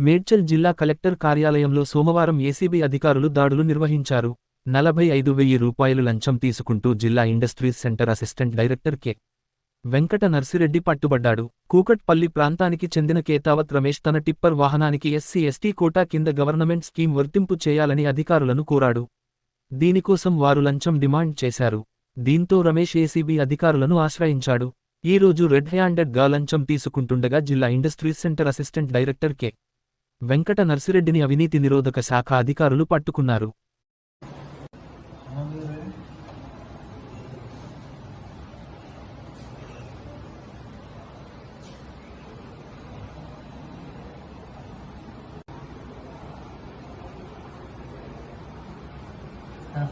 మేడ్చల్ జిల్లా కలెక్టర్ కార్యాలయంలో సోమవారం ఏసీబీ అధికారులు దాడులు నిర్వహించారు. నలభై ఐదు వెయ్యి రూపాయలు లంచం తీసుకుంటూ జిల్లా industries centre assistant director K. Venkata Narsireddy పట్టుబడ్డాడు. Kukatpally ప్రాంతానికి చెందిన కేతావత్ రమేష్ తన టిప్పర్ వాహనానికి ఎస్సీ ఎస్టీ కోటా కింద గవర్నమెంట్ స్కీమ్ వర్తింపు చేయాలని అధికారులను కోరాడు. దీనికోసం వారు లంచం డిమాండ్ చేశారు. దీంతో రమేష్ ఏసీబీ అధికారులను ఆశ్రయించాడు. ఈ రోజు రెడ్ హ్యాండెడ్గా లంచం తీసుకుంటుండగా జిల్లా industries centre assistant director K. Venkata నర్సిరెడ్డిని అవినీతి నిరోధక శాఖ అధికారులు పట్టుకున్నారు.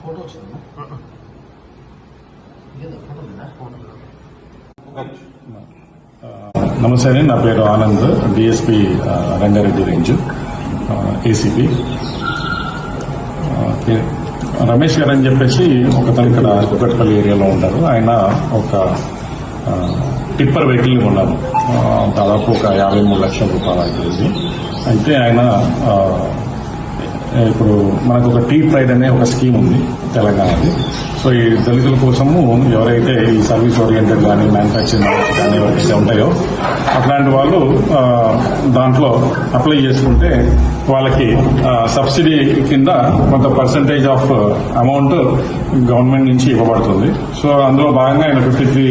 ఫోటో వచ్చిందా? లేదా ఫోటో లేదా ఫోటో నమస్తే అండి. నా పేరు Anand. DSP Rangareddy range. ACP Ramesh గారు అని చెప్పేసి ఒకతను ఇక్కడ కుకట్పల్లి ఏరియాలో ఉంటారు. ఆయన ఒక టిప్పర్ వెహికల్ ఉన్నారు దాదాపు ఒక యాభై మూడు లక్షల రూపాయలు అయితే అయితే ఆయన ఇప్పుడు మనకు ఒక టీ ప్రైడ్ అనే ఒక స్కీమ్ ఉంది తెలంగాణది. సో ఈ దళితుల కోసము ఎవరైతే ఈ సర్వీస్ ఓరియంటెడ్ కానీ మ్యానుఫ్యాక్చరింగ్ కానీ ఎవరైతే ఉంటాయో అట్లాంటి వాళ్ళు దాంట్లో అప్లై చేసుకుంటే వాళ్ళకి సబ్సిడీ కింద కొంత పర్సంటేజ్ ఆఫ్ అమౌంట్ గవర్నమెంట్ నుంచి ఇవ్వబడుతుంది. సో అందులో భాగంగా ఆయన ఫిఫ్టీ త్రీ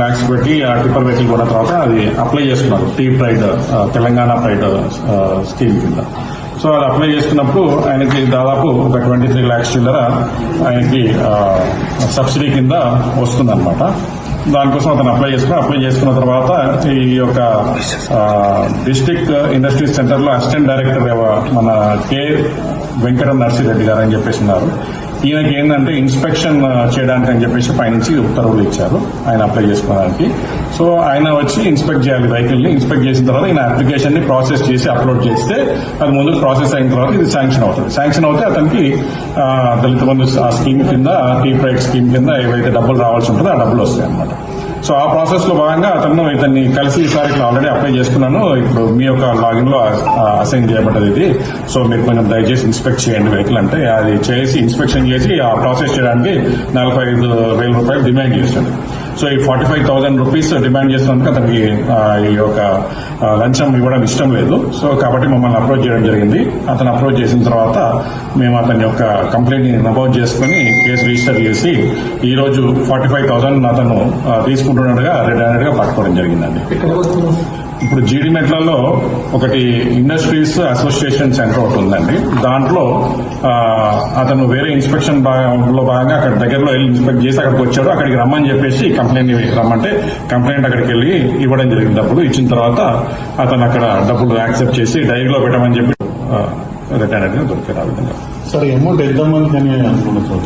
ల్యాక్స్ పెట్టి ఆ టిప్పర్ వెహికల్ కొన్న తర్వాత అది అప్లై చేసుకున్నారు. T pride Telangana pride scheme కింద. సో అది అప్లై చేసుకున్నప్పుడు ఆయనకి దాదాపు ఒక ట్వంటీ త్రీ ల్యాక్స్ చిల్లర ఆయనకి సబ్సిడీ కింద వస్తుందన్నమాట. దానికోసం అతను అప్లై చేసుకుని అప్లై చేసుకున్న తర్వాత ఈ యొక్క డిస్టిక్ ఇండస్ట్రీస్ సెంటర్లో అసిస్టెంట్ డైరెక్టర్ మన కే వెంకట నర్సిరెడ్డి గారు అని చెప్పేసి ఉన్నారు. ఈయనకి ఏంటంటే ఇన్స్పెక్షన్ చేయడానికి అని చెప్పేసి పైనుంచి ఉత్తర్వులు ఇచ్చారు. ఆయన అప్లై చేసుకోవడానికి. సో ఆయన వచ్చి ఇన్స్పెక్ట్ చేయాలి వెహికల్ని. ఇన్స్పెక్ట్ చేసిన తర్వాత ఈయన అప్లికేషన్ని ప్రాసెస్ చేసి అప్లోడ్ చేస్తే అది ముందు ప్రాసెస్ అయిన తర్వాత ఇది శాంక్షన్ అవుతుంది. శాంక్షన్ అవుతే అతనికి దళిత బంధు ఆ స్కీమ్ కింద టీ ప్రైట్ స్కీమ్ కింద ఏవైతే డబ్బులు రావాల్సి ఉంటుందో ఆ డబ్బులు వస్తాయి అన్నమాట సో ఆ ప్రాసెస్లో భాగంగా అతను ఇతన్ని కలిసి ఈసారి ఇట్లా ఆల్రెడీ అప్లై చేసుకున్నాను. ఇప్పుడు మీ యొక్క లాగిన్లో అసైన్ చేయబడ్డది ఇది. సో మీరు కొంచెం దయచేసి ఇన్స్పెక్ట్ చేయండి వెహికల్ అంటే అది చేసి ఇన్స్పెక్షన్ చేసి ఆ ప్రాసెస్ చేయడానికి నలభై ఐదు వేల రూపాయలు డిమాండ్ చేస్తుంది సో ఈ forty five thousand rupees demand చేసినందుకు అతనికి ఈ యొక్క లంచం ఇవ్వడం ఇష్టం లేదు. సో కాబట్టి మమ్మల్ని అప్రోచ్ చేయడం జరిగింది. అతను అప్రోచ్ చేసిన తర్వాత మేము అతని యొక్క కంప్లైంట్ని నమోదు చేసుకుని కేసు రిజిస్టర్ చేసి ఈ రోజు ఫార్టీ ఫైవ్ థౌసండ్ అతను తీసుకుంటున్నట్టుగా రెడ్ పట్టుకోవడం జరిగిందండి. ఇప్పుడు జీడి మెట్లలో ఒకటి ఇండస్ట్రీస్ అసోసియేషన్ సెంటర్ ఒకటి ఉందండి. దాంట్లో అతను వేరే ఇన్స్పెక్షన్లో భాగంగా అక్కడ దగ్గరలో వెళ్ళి ఇన్స్పెక్ట్ చేసి అక్కడికి వచ్చాడు. అక్కడికి రమ్మని చెప్పేసి కంప్లైంట్ రమ్మంటే కంప్లైంట్ అక్కడికి వెళ్ళి ఇవ్వడం జరిగింది. డబ్బులు ఇచ్చిన తర్వాత అతను అక్కడ డబ్బులు యాక్సెప్ట్ చేసి డైరీలో పెట్టమని చెప్పి రిటైర్డ్గా దొరికారు ఆ విధంగా. సార్ అమౌంట్ ఎంత మందికి అనుకున్నారు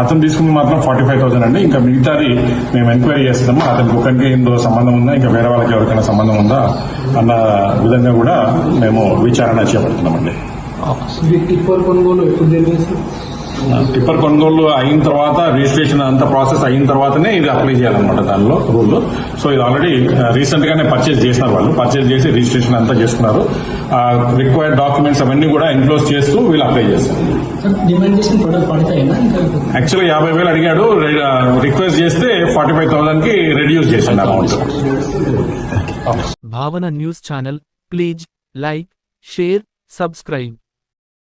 అతను తీసుకుంది మాత్రం ఫార్టీ ఫైవ్ థౌసండ్ అండి. ఇంకా మిగతాది మేము ఎంక్వైరీ చేస్తాము అతనికి ఒకరికి ఏందో సంబంధం ఉందా ఇంకా వేరే వాళ్ళకి ఎవరికైనా సంబంధం ఉందా అన్న విధంగా కూడా మేము విచారణ చేపడుతున్నామండి. టిప్పర్ కొనుగోలు అయిన తర్వాత రిజిస్ట్రేషన్ అంత ప్రాసెస్ అయిన తర్వాతనే ఇది అప్లై చేయాలన్నమాట దానిలో రూల్ సో ఇది ఆల్రెడీ రీసెంట్ గానే పర్చేజ్ చేసినారు వాళ్ళు. పర్చేజ్ చేసి రిజిస్ట్రేషన్ అంతా చేసుకున్నారు. రిక్వైర్డ్ డాక్యుమెంట్స్ అవన్నీ కూడా ఎన్క్లోజ్ చేస్తూ వీళ్ళు అప్లై చేస్తారు. యాక్చువల్గా యాభై వేలు అడిగాడు. రిక్వెస్ట్ చేస్తే ఫార్టీ ఫైవ్ థౌసండ్కి రెడ్యూస్ చేసిండు amount Bhavana news channel please like share subscribe